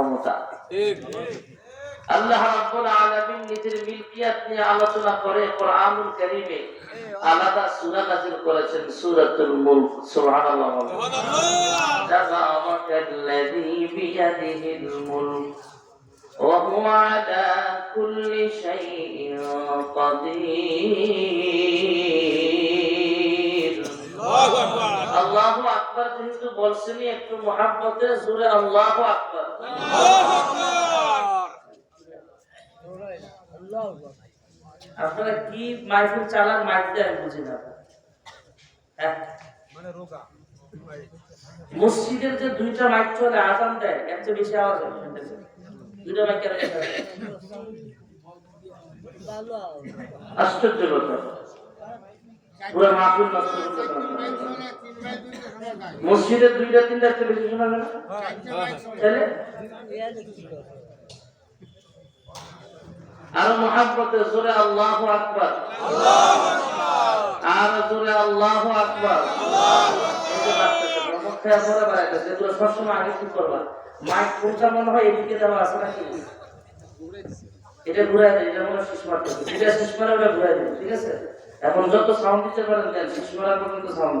ক্ষমতা। আল্লাহ রাব্বুল আলামিন নিজের মিলকিয়াত নিয়ে আলোচনা করে কোরআনুল কারীমে আলাদা সূরা নাযিল করেছেন সূরাতুল মুলক। সুবহানাল্লাহ। যেহেতু বলছেনই একটু আল্লাহু আপনারা কি মাইকুল চালান, মাইক দিয়ে বুঝি না। হ্যাঁ? মসজিদের যে দুইটা মাইক চলে, আজান দেয় চেয়ে বেশি আওয়াজ দুইটা মাইক আশ্চর্য কথা পুরো মাহফিল নষ্ট পারেন মসজিদের দুইটা, তিনটা একটা বেশি শোনা তাহলে? আরও মহাব্বতে, জোরে আল্লাহ আকবার। আর জোরে আল্লাহ আকবার। সবসময় আগে কি করবা। মনে হয় এদিকে নাকি? এটা এটা ওটা ঠিক আছে? এখন যত সাউন্ড দিতে পারেন সাউন্ড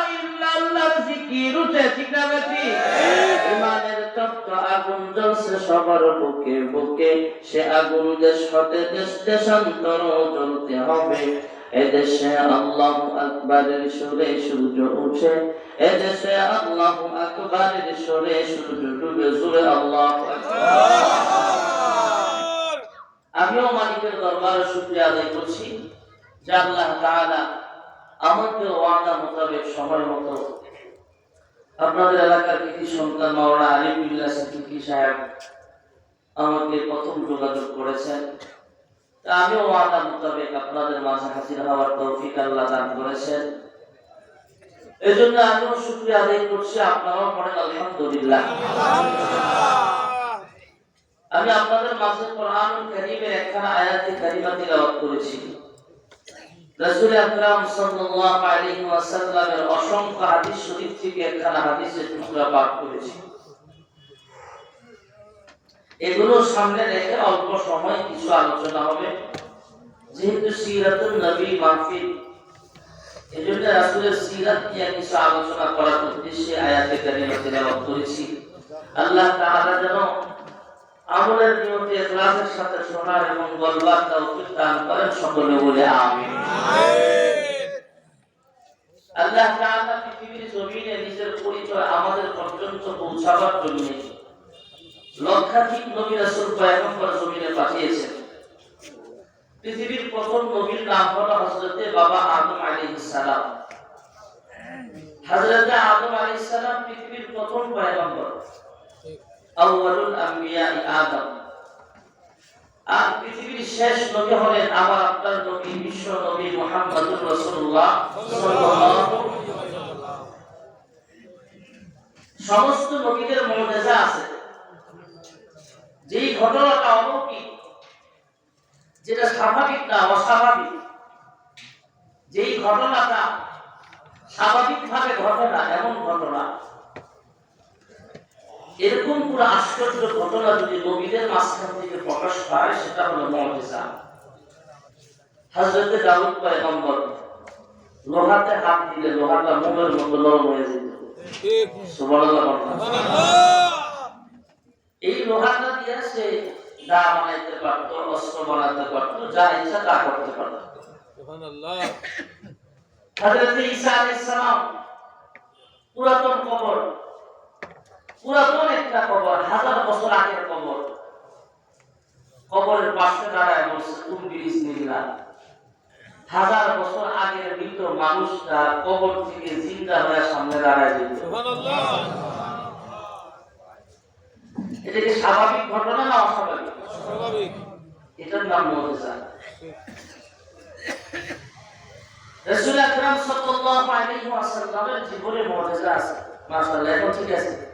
বুকে সে আমিও মালিকের দরবারে শুক্রিয়া আদায় করছি। যে আল্লাহ আমাকে ওয়াদা মোতাবেক সময় মতো আপনাদের এলাকার কৃষি সন্তান মাওলানা আলিমুল্লাহ সিদ্দিকী সাহেব আমাকে প্রথম যোগাযোগ করেছেন। তা আমিও ওয়াদা মোতাবেক আপনাদের মাঝে হাজির হওয়ার তৌফিক আল্লাহ দান করেছেন। এই জন্য আমিও শুক্রিয়া আদায় করছি, আপনারাও পড়েন, আলহামদুলিল্লাহ। আমি আপনাদের মাঝে কোরআন কারীমের একখানা আয়াতে কারিমা তিলাওয়াত করেছি। রাসূল আকরাম সাল্লাল্লাহু আলাইহি ওয়াসাল্লামের অসংখ্য হাদিস শরীফ থেকে একখানা হাদিসের টুকরা পাঠ করেছি। এগুলো সামনে রেখে অল্প সময় কিছু আলোচনা হবে। যেহেতু সিরাতুল নবী মাহফিল, এজন্য রাসূলের সিরাত নিয়ে কিছু আলোচনা করার উদ্দেশ্যে আয়াতে কারিমা তিলাওয়াত করেছি। আল্লাহ তাআলা যেন আমলের নিয়তে ইখলাসের সাথে শোনার এবং বলবার তৌফিক দান করেন সকলে বলে আমিন। আল্লাহ তাআলা পৃথিবীর জমিনে নিজের পরিচয় আমাদের পর্যন্ত পৌঁছাবার জন্য লক্ষাধিক নবী রাসূল পয়গম্বর জমিনে পাঠিয়েছেন। পৃথিবীর প্রথম নবীর নাম হলো হযরতে বাবা আদম আলাইহিস সালাম। হযরতে আদম আলাইহিস সালাম পৃথিবীর প্রথম পয়গম্বর। আউয়ালুল আদম। আর পৃথিবীর শেষ নবী হলেন আপনার নবী, বিশ্ব নবী রাসূলুল্লাহ সাল্লাল্লাহু সমস্ত নবীদের মুজিজা আছে। যেই ঘটনাটা অলৌকিক, যেটা স্বাভাবিক না অস্বাভাবিক, যেই ঘটনাটা স্বাভাবিকভাবে ঘটে না, এমন ঘটনা এরকম পুরো আশ্চর্য ঘটনা যদি নবীদের মাঝখান থেকে প্রকাশ পায় সেটা হলো মজা হজরতে দাউদ পয়গম্বর লোহাতে হাত দিলে লোহাটা মোমের মতো নরম হয়ে যেত। এই লোহাটা দিয়ে সে দা বানাইতে পারতো অস্ত্র বানাতে পারতো যা ইচ্ছা তা করতে পারতো। হজরতে ঈসা আলাইহিস সালাম পুরাতন কবর পুরাতন একটা কবর হাজার বছর আগের কবর। কবরের পাশে দাঁড়ায় বলছে হাজার বছর আগের মৃত মানুষটা কবর থেকে জিন্দা হয়ে সামনে দাঁড়ায় যেত। এটা কি স্বাভাবিক ঘটনা না অস্বাভাবিক? এটার নাম মজা। রাসূল আকরাম সাল্লাল্লাহু আলাইহি ওয়াসাল্লামের জীবনে মুজিজা আছে। মাশাআল্লাহ এখন ঠিক আছে?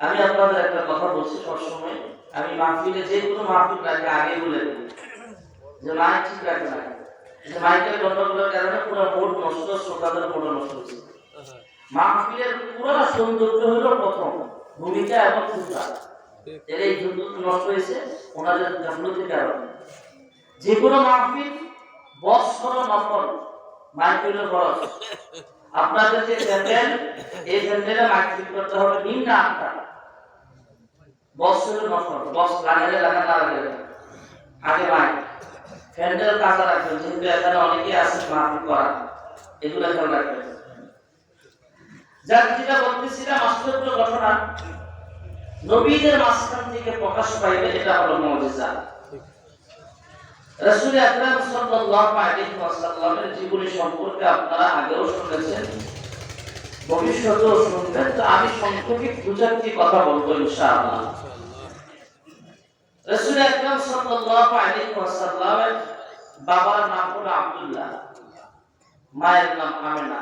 আমি আপনাদের একটা কথা বলছি সবসময়। আমি মাহফিলে যে কোনো মাহফিল আগে বলে যে মাইক ঠিক না। যে মাইকের কারণে পুরো নষ্ট, শ্রোতাদের নষ্ট মাহফিলের পুরো সৌন্দর্য হলো প্রথম, ভূমিকা এবং সুতা এর এই নষ্ট হয়েছে, ওনাদের গাফলতির কারণে যে কোনো মাহফিল খরচ আপনাদের যে এই করতে হবে বস লাগালে লাগা না লাগালে আগে মাইক। কাঁচা রাখবেন, যেহেতু এখানে অনেকে আছে মাহফিল করা। এগুলো খেয়াল রাখবেন। যার যেটা বলতেছিলাম, আশ্চর্য ঘটনা। নবীদের মাঝখান থেকে প্রকাশ পাইবে, এটা হলো মুজিজা। রাসূল আকরাম সাল্লাল্লাহু আলাইহি ওয়াসাল্লামের জীবনী সম্পর্কে আপনারা আগেও শুনেছেন, ভবিষ্যতেও শুনবেন। তো আমি সংক্ষেপে কথা বলব ইনশাআল্লাহ? রাসূল আকরাম সাল্লাল্লাহু আলাইহি ওয়াসাল্লামের বাবার নাম হলো আব্দুল্লাহ, মায়ের নাম আমেনা।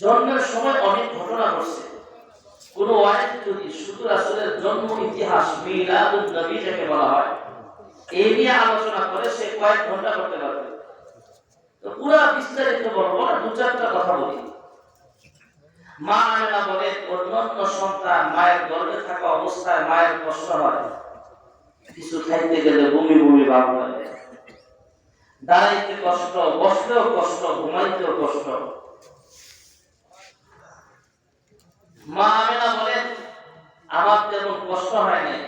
জন্মের সময় অনেক ঘটনা ঘটছে। কোন ওয়াইজ যদি শুধু রাসূলের জন্ম ইতিহাস মিলাদুন নবী যাকে বলা হয় এই নিয়ে আলোচনা করে সে কয়েক ঘণ্টা করতে পারবে। তো পুরা বিস্তারিত বলব না, দু চারটা কথা বলি। মা আমেনা বলে অন্যান্য সন্তান মায়ের গর্ভে থাকা অবস্থায় মায়ের কষ্ট হয়। কিছু খাইতে গেলে বমি বমি ভাব হয়। দাঁড়াইতে কষ্ট, বসলেও কষ্ট, ঘুমাইতেও কষ্ট। মা আমেনা বলেন, আমার তেমন কষ্ট হয় নাই।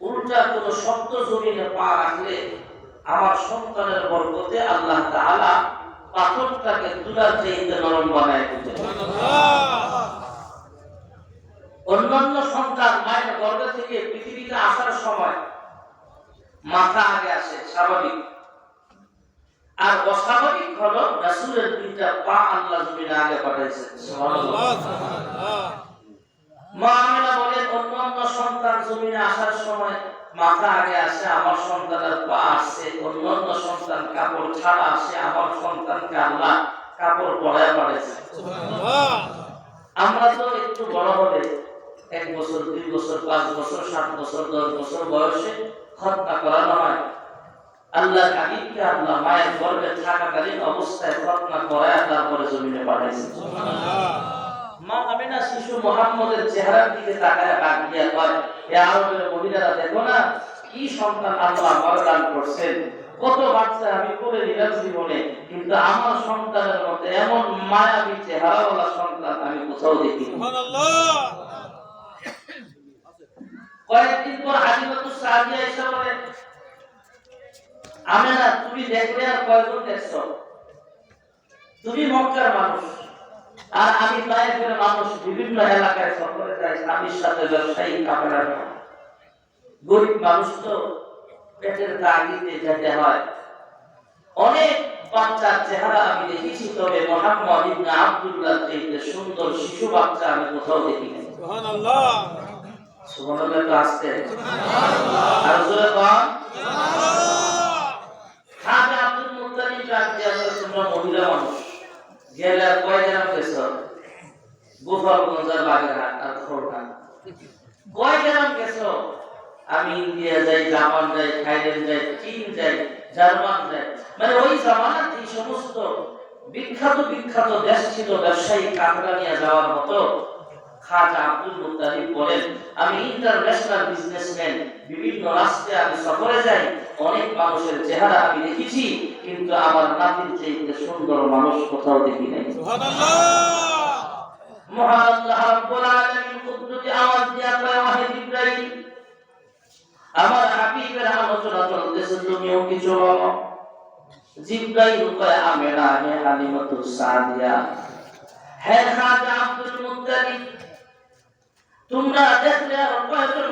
উল্টা কোনো শক্ত জমিনে পা রাখলে আমার সন্তানের বরকতে আল্লাহ তাআলা পাথরটাকে তুলার চাইতে নরম বানায় দিতে অন্যান্য সন্তান মায়ের গর্ভ থেকে পৃথিবীতে আসার সময় মাথা আগে আসে, স্বাভাবিক। আর অস্বাভাবিক হলো রাসূলের দুইটা পা আল্লাহ জমিনে আগে পাঠাইছে। সুবহানাল্লাহ মা আমিনা বলেন অন্যান্য সন্তান জমিনে আসার সময় মাথা আগে আসে আমার সন্তানের পা অন্যান্য সন্তান কাপড় ছাড়া আসে আমার সন্তানকে আল্লাহ কাপড় পরায় আমরা তো একটু বড় হবে এক বছর দুই বছর পাঁচ বছর সাত বছর দশ বছর বয়সে খতনা করানো হয়। আল্লাহ হাবিবকে আল্লাহ মায়ের গর্ভে থাকাকালীন অবস্থায় খতনা করায় তারপরে জমিনে পাঠাইছে। মা আমিনা শিশু মোহাম্মদের চেহারার দিকে তাকায় দিয়া কয় এ আরবের মহিলারা দেখো না কি সন্তান আল্লাহ আমার দান করছেন। কত বাচ্চা আমি করে নিলাম জীবনে, কিন্তু আমার সন্তানের মধ্যে এমন মায়াবী চেহারাওয়ালা সন্তান আমি কোথাও দেখি কয়েকদিন পর হাজিমাতুর সাদিয়া এসে বলে, আমেনা, তুমি দেখলে আর কয়জন দেখছ? তুমি মক্কার মানুষ। আর আমি তাইফের মানুষ বিভিন্ন এলাকায় সফরে যাই স্বামীর সাথে ব্যবসায়ী গরিব মানুষ তো পেটের তাগিদে যেতে হয়। অনেক বাচ্চার চেহারা আমি দেখেছি তবে মোহাম্মদ ইবনে আব্দুল্লাহ চাইতে সুন্দর শিশু বাচ্চা আমি কোথাও দেখি নাই। সুবহানাল্লাহ। তো আসছে। আর জোরে কন। খাজা আব্দুল মুত্তালিব দিয়া মহিলা মানুষ। গেলে কয় গ্রাম গেছো গোপালগঞ্জ বাগেরহাট আর খোরনা কয় গ্রাম আমি ইন্ডিয়া যাই, জাপান যাই, থাইল্যান্ড যাই, চীন যাই, জার্মান যাই। মানে ওই জামানাত, এই সমস্ত বিখ্যাত বিখ্যাত দেশ ছিল ব্যবসায়ী কাপড়া নিয়ে যাওয়ার মতো খাজা আব্দুল মুত্তালিব বলেন আমি ইন্টারন্যাশনাল বিজনেসম্যান বিভিন্ন রাষ্ট্রে আমি সফরে যাই অনেক মানুষের চেহারা আমি দেখেছি কিন্তু আমার নাতির চাইতে সুন্দর মানুষ কোথাও দেখি নাই। মহান আল্লাহ রাব্বুল আলামিন কুদরতি আওয়াজ দিয়া কয় ওয়াহে জিবরাইল আমার হাবিবের আলোচনা চলতেছে তুমিও কিছু বলো। জিবরাইল কয় আমেনা হে হালিমাতুস সাদিয়া হে খাজা আব্দুল মুত্তালিব তোমরা দেখলে আর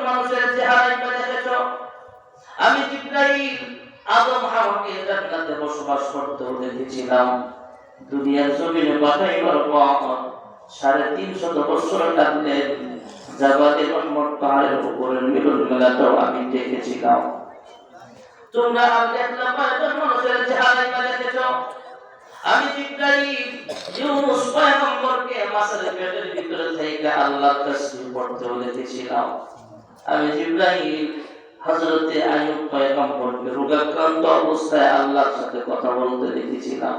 মানুষের চেহারা একবার দেখেছ। আমি জিব্রাইল আদম হাওয়াকে জান্নাতে বসবাস করতে দেখেছিলাম দুনিয়ার জমিনে পাঠাইবার পর সাড়ে তিনশত বছর লাগলে জাবাল এবং পাহাড়ের উপরে মিলন মেলাটাও আমি দেখেছিলাম তোমরা দেখলাম কয়েকজন মানুষের চেহারা দেখেছ। আমি জিব্রাইল ইউনুস পয়গম্বরকে মাছের পেটের ভিতরে থেকে আল্লাহর তাসবিহ পড়তে বলেছিলাম। আমি জিব্রাইল, হযরতে আইয়ুব পয়গম্বরকে রোগাক্রান্ত অবস্থায় আল্লাহর সাথে কথা বলতে দেখেছিলাম।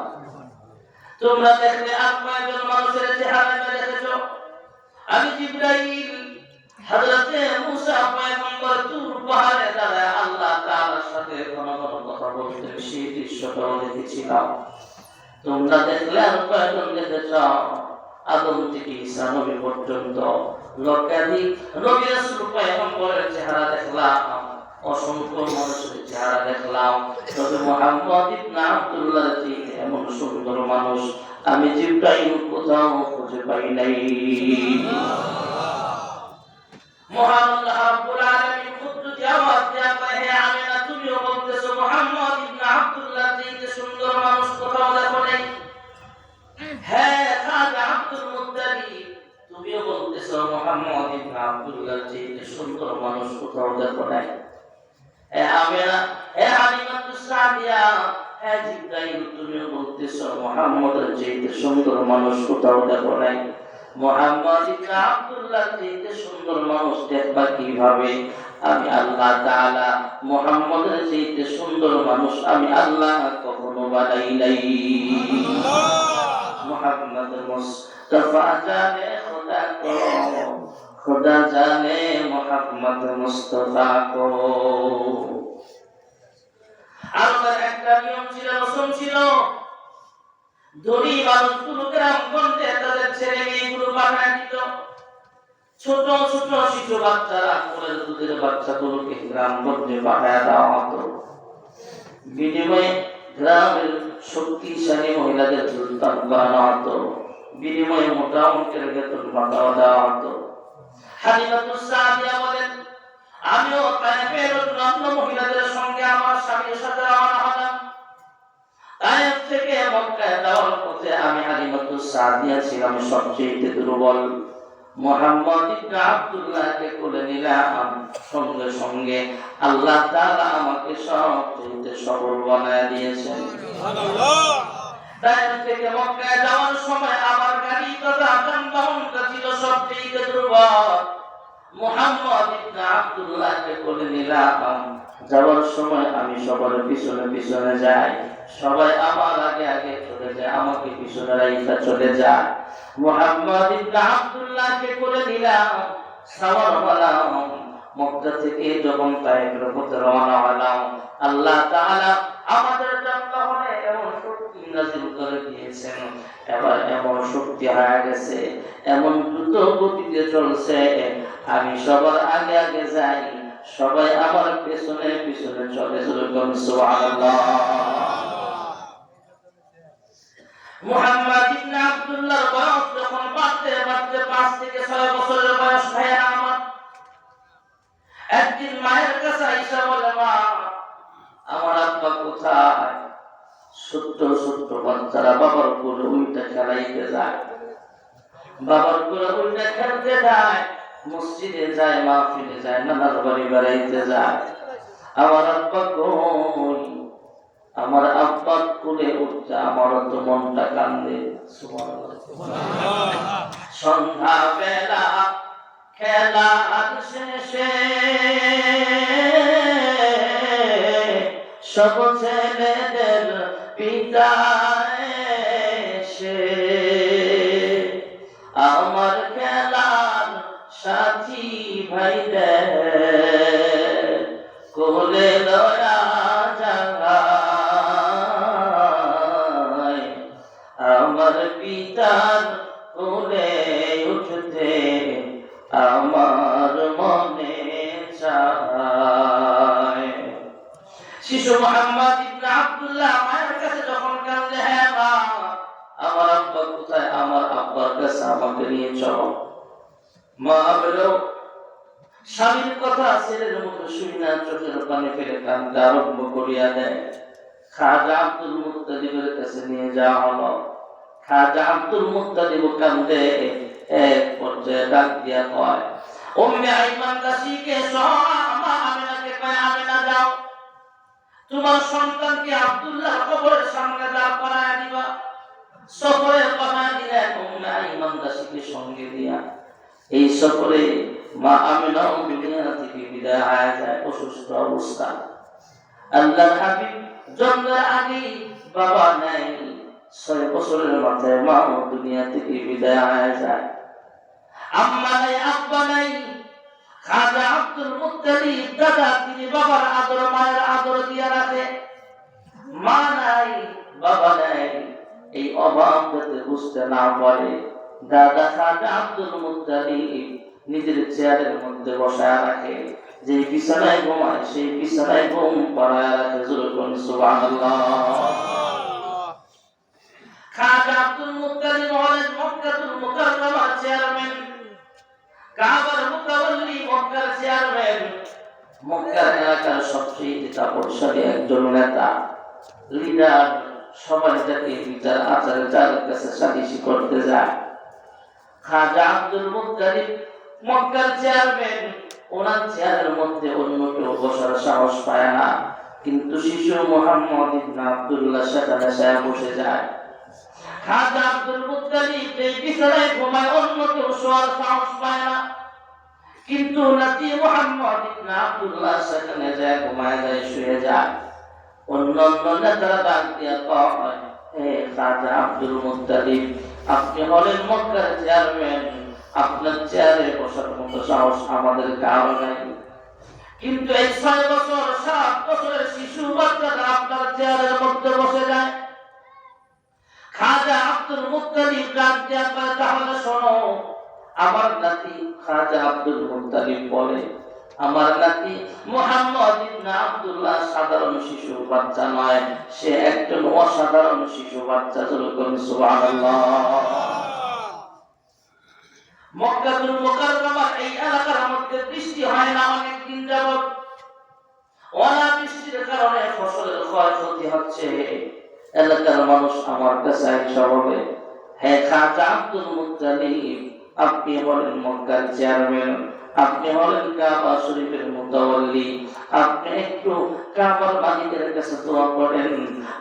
তোমরা দেখলে আর কয়েকজন মানুষের চেহারা দেখেছ? আমি জিব্রাইল, হযরতে মুসা পয়গম্বর তুর পাহাড়ে দাঁড়ায় আল্লাহ তাআলার সাথে ঘন ঘন কথা বলতে সেই দৃশ্যটাও দেখেছিলাম। তোমরা দেখলে আর কয়েকজন দেখেছ, আদম থেকে ঈসা নবী পর্যন্ত লক্ষাধিক নবী রাসূল পয়গম্বরের চেহারা দেখলাম, অসংখ্য মানুষের চেহারা দেখলাম। তবে মোহাম্মদ আব্দুল্লাহ এমন সুন্দর মানুষ, আমি কোথাও খুঁজে পাই নাই। মহান আল্লাহ হে মুহাম্মদ ইবনে আব্দুল্লাহ থেকে সুন্দর মানুষ কোথাও দেখো নাই হে আমিনা হে হালিমাতুস সাদিয়া হে জিব্রাইল তুমিও বলতেছো মুহাম্মদের চেয়ে সুন্দর মানুষ কোথাও দেখো নাই মোহাম্মদ ইবনে আব্দুল্লাহ থেকে সুন্দর মানুষ দেখবা কীভাবে? আমি আল্লাহ তাআলা মোহাম্মদের চেয়ে সুন্দর মানুষ আমি আল্লাহ কখনো বানাই নাই। মোহাম্মদ মুস্তাফা জানে কো জানে মোহাম্মদ মুস্তাফা কো আল্লাহর একটা নিয়ম ছিল রসম ছিল, ধনী মানুষগুলো গ্রামগঞ্জে তাদের ছেলে মেয়েগুলো পাঠায় দিত। ছোট ছোট, শিশু বাচ্চারা কোলের দুধের বাচ্চাগুলোকে গ্রামগঞ্জে পাঠায় দেওয়া হতো। বিনিময়ে গ্রামের শক্তিশালী মহিলাদের সুলতান বানানো হতো। বিনিময়ে মোটা অঙ্কের বেতন ভাতাও দেওয়া হতো। হালিমাতুস সাদিয়া বলেন আমিও তাইফের রত্ন মহিলাদের সঙ্গে আমার স্বামীর সাথে রওনা হলাম। তায়েফ থেকে মক্কায় যাওয়ার পথে আমি হালিমাতুস সাদিয়া ছিলাম সবচেয়ে দুর্বল। মোহাম্মদ ইবনে আব্দুল্লাহকে কোলে নিলাম সঙ্গে সঙ্গে আল্লাহ তাআলা আমাকে সবচেয়ে সবল বানায় দিয়েছেন। থেকে মক্কায় যাওয়ার সময় আব্দুল্লাহকে কোলে নিলাম, যাওয়ার সময় আমি সবার পিছনে পিছনে যাই। সবাই আমার আগে আগে চলে যায়, আমাকে পিছনে চলে যায়। মোহাম্মদ ইবনে আব্দুল্লাহকে কোলে নিলাম, সাওয়ার হলাম, মক্কা থেকে যখন রওনা হলাম, আল্লাহ তাআলা আমাদের যানবাহনে এমন শক্তি নাযিল করে দিয়েছেন। এবার এমন শক্তি হয়ে গেছে, এমন দ্রুত গতিতে চলছে আমি সবার আগে আগে যাই, সবাই আমার পেছনে পিছনে চলে সুবহানাল্লাহ। মুহাম্মদ ইবনে আব্দুল্লাহর বয়স যখন বাড়তে বাড়তে থেকে বছরের বয়স আমার। একদিন মায়ের কাছে বলে, মা, আমার আব্বা কোথায়? ছোট্ট ছোট্ট বাচ্চারা বাবার কোলে উল্টা খেলাইতে যায়। বাবার কোলে উল্টা খেলতে যায়। মসজিদে যায়, মাহফিলে যায়, নানার বাড়ি বেড়াইতে যায়। আমার আব্বা কই? আমার আব্বা কোলে উঠছে, আমার তো মনটা কান্দে। সন্ধ্যা বেলা খেলা শেষে সব ছেলেদের পিতা কোলে লয়া জাগায়। আমার পিতার কোলে উঠতে আমার মনে চায়। শিশু মোহাম্মদ ইবনে কাছে যখন কান্দে হ্যাঁ আমার আব্বা আমার আব্বার কাছে আমাকে নিয়ে চলো। মা বলো স্বামীর কথা ছেলের মতো চোখের পানি ফেলে কানতে আরম্ভ করিয়া দেয়। খাজা আব্দুল মুক্তাদিবের কাছে নিয়ে যাওয়া হলো। খাজা আব্দুল মুক্তাদিব কান্দে, এক পর্যায়ে ডাক দিয়া কয় আইমান দাসীকে যাও তোমার সন্তানকে আব্দুল্লাহ কবরের সামনে দাঁড় করায় দিবা। সফরের কথা দিলেন উম্মে আইমান দাসীকে সঙ্গে দিয়া। এই সফরে মা আমিনাও দুনিয়া থেকে বিদায় যায় অসুস্থ অবস্থা। আল্লাহর হাবিব জন্মের আগে বাবা নাই ছয় বছরের মাথায় মা দুনিয়া থেকে বিদায় যায়। আম্মা নাই আব্বা নাই খাজা আব্দুল মুত্তালিব দাদা, তিনি বাবার আদর, মায়ের আদর দিয়া রাখে। মা নাই, বাবা নাই। এই অভাব বুঝতে না পারে, দাদা খাজা আব্দুল মুত্তালিব নিজের চেয়ারের মধ্যে বসায় রাখে। যে বিছানায় ঘুমায়, সেই বিছানায় ঘুম পড়ায় রাখে সুবহানাল্লাহ। খাজা আব্দুল মক্কাতুল চেয়ারম্যান, কাবার মক্কার চেয়ারম্যান, মক্কার এলাকার সবচেয়ে একজন নেতা, লিডার, সবাই তাকে বিচার আচার কাছে সালিশি করতে যায়। খাজা আব্দুল মুত্তালিব মক্কার চেয়ারম্যান। ওনার চেয়ারের মধ্যে অন্য কেউ বসার সাহস পায় না। কিন্তু শিশু মোহাম্মদ ইবনে আব্দুল্লাহ সেখানে সাহেব বসে যায়। খাজা আব্দুল মুত্তালিব এই বিছানায় ঘুমায়, অন্য কেউ শোয়ার সাহস পায় না। কিন্তু নাতি মোহাম্মদ ইবনে আব্দুল্লাহ সেখানে যায়, ঘুমায় যায়, শুয়ে যায়। অন্য অন্য নেতারা ডাক দিয়া কয় হে খাজা আব্দুল মুত্তালিব, আপনি হলেন মক্কার চেয়ারম্যান। আপনার চেয়ারে বসার মতো সাহস আমাদের কারও নাই। কিন্তু এই ছয় বছর, সাত বছরের শিশু বাচ্চারা আপনার চেয়ারের মধ্যে বসে যায়। খাজা আব্দুল মুত্তালিব ডাক তাহলে শোনো, আমার নাতি খাজা আব্দুল মুত্তালিব বলে, আমার নাতি মুহাম্মদ আব্দুল্লাহ সাধারণ শিশু বাচ্চা নয়, সে একজন অসাধারণ শিশু বাচ্চা মক্কাতুল মুকাররমার এই এলাকার মধ্যে বৃষ্টি হয় না অনেক দিন যাবত কারণে ফসলের ক্ষয়ক্ষতি হচ্ছে। এলাকার মানুষ আমার কাছে আইসা হবে হে খাজা আব্দুল মুত্তালিব, আপনি বলেন মক্কার চেয়ারম্যান আপনি হলেন কাবা শরীফের মুতাওয়াল্লি। আপনি একটু কাবার মালিকের কাছে দোয়া করেন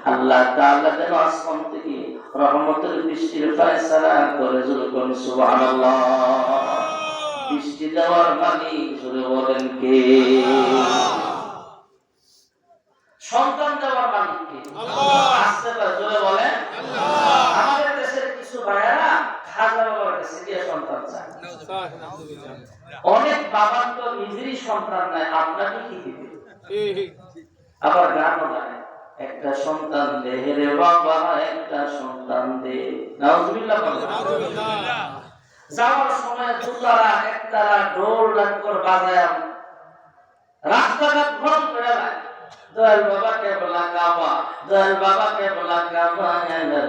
আল্লাহ তাআলা যেন আসমান থেকে রহমতের বৃষ্টির ফয়সালা করে যখন সুবহানাল্লাহ। বৃষ্টি দেওয়ার মালিক জুড়ে বলেন কে? সন্তান দেওয়ার মালিক কে? আসতে পারে জোরে বলেন। আমাদের দেশের কিছু ভাইয়ারা খাজা বাবার কাছে গিয়ে সন্তান চায়। অনেক বাবার তো নিজেরই সন্তান নাই, আপনাকে কি দিবে? আবার গানও গায় একটা সন্তান দে রে বাবা, একটা সন্তান দে। নাউজুবিল্লাহ যাওয়ার সময় দুতারা একতারা ডোর ডাক্কর বাজায়। রাস্তাঘাট ভরণ করে দেয় দয়াল বাবা কে বলা কাবা, দয়াল বাবা কে বলা কাবা এনার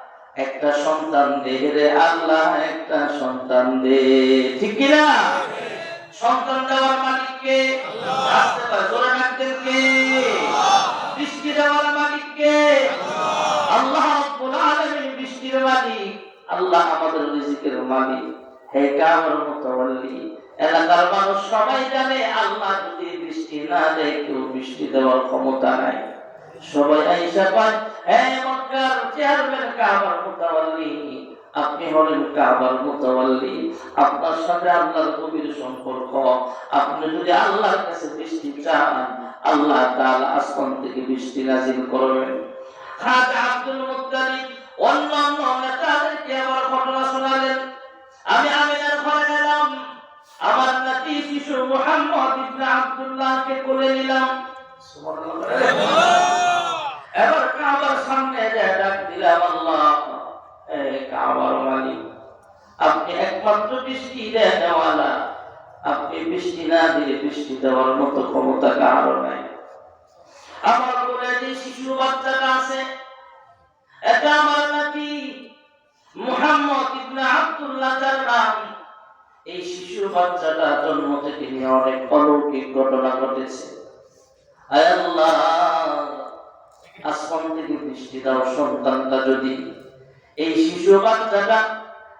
একটা সন্তান দে রে আল্লাহ, একটা সন্তান দে। ঠিক কি না সন্তান দেওয়ার মালিক কে বৃষ্টি দেওয়ার আল্লাহ আলামিন বৃষ্টির মালিক, আল্লাহ আমাদের রিজিকের মালিক হে মুতাওয়াল্লি। এলাকার মানুষ সবাই জানে, আল্লাহ যদি বৃষ্টি না দেয়, কেউ বৃষ্টি দেওয়ার ক্ষমতা নাই। সবাই মক্কার চেয়ারম্যান কাবার মুতাওয়াল্লি, আপনি হলেন কাবার মুতাওয়াল্লি, আপনার আল্লাহর গভীর সম্পর্ক, আপনি যদি আল্লাহর কাছে বৃষ্টি চান, আল্লাহ তাআলা আসমান থেকে বৃষ্টি করবেন। খাজা আব্দুল মুত্তালিব অন্যান্য নেতাদেরকে আবার ঘটনা শোনালেন। আমি আমিনার ঘরে গেলাম, আমার নাতি শিশু মুহাম্মদ ইবনে আব্দুল্লাহকে কোলে নিলাম। এবার কাবার সামনে ডাক দিলাম, আল্লাহ কাবার মালিক, আপনি একমাত্র বৃষ্টি দেওয়ালা, আপনি বৃষ্টি না দিলে বৃষ্টি দেওয়ার মতো ক্ষমতা কারও নাই। আমার শিশু বাচ্চাটা আছে, এটা আমার নাতি মুহাম্মদ ইবনে আব্দুল্লাহ তার নাম। এই শিশু বাচ্চাটা জন্ম থেকে নিয়ে অনেক অলৌকিক ঘটনা ঘটেছে। আল্লাহ আসমান থেকে বৃষ্টি দাও সন্তানটা যদি। এই শিশু বাচ্চাটা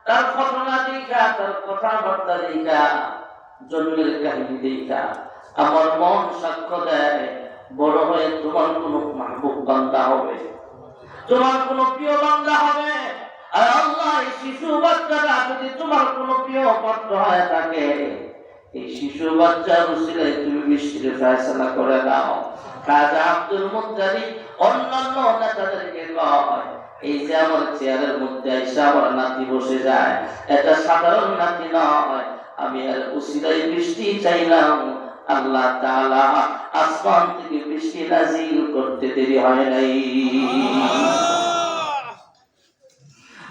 তার ঘটনা দেখা, তার কথাবার্তা দেখা, জন্মের কাহিনী দেখা। আমার মন সাক্ষ্য দেয়, বড় হয়ে তোমার কোন মাহবুব বান্দা হবে। তোমার কোন প্রিয় বান্দা হবে। আর আল্লাহ শিশু বাচ্চাটা যদি তোমার কোন প্রিয় পাত্র হয়ে থাকে এই শিশু বাচ্চার উসিলায় তুমি বৃষ্টির ফয়সালা করে দাও। খাজা আব্দুল মুত্তালিব অন্যান্য নেতাদেরকে কয়, এই যে আমার চেয়ারের মধ্যে এসে আমার নাতি বসে যায়, এটা সাধারণ নাতি নয়, আমি আর উসিলায় বৃষ্টি চাইলাম। আল্লাহ তাআলা আসমান থেকে বৃষ্টি নাজিল করতে দেরি হয় নাই।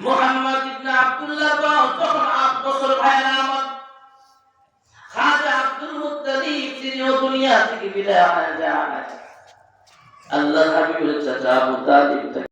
মোহাম্মদ ইবনে আব্দুল্লাহ তখন আট বছর ভাইরা আমার আব্দুল মুত্তালিব তিনিও দুনিয়া থেকে বিদায় আনা যায় আল্লাহ হাবিবের চাচা আবু তালিব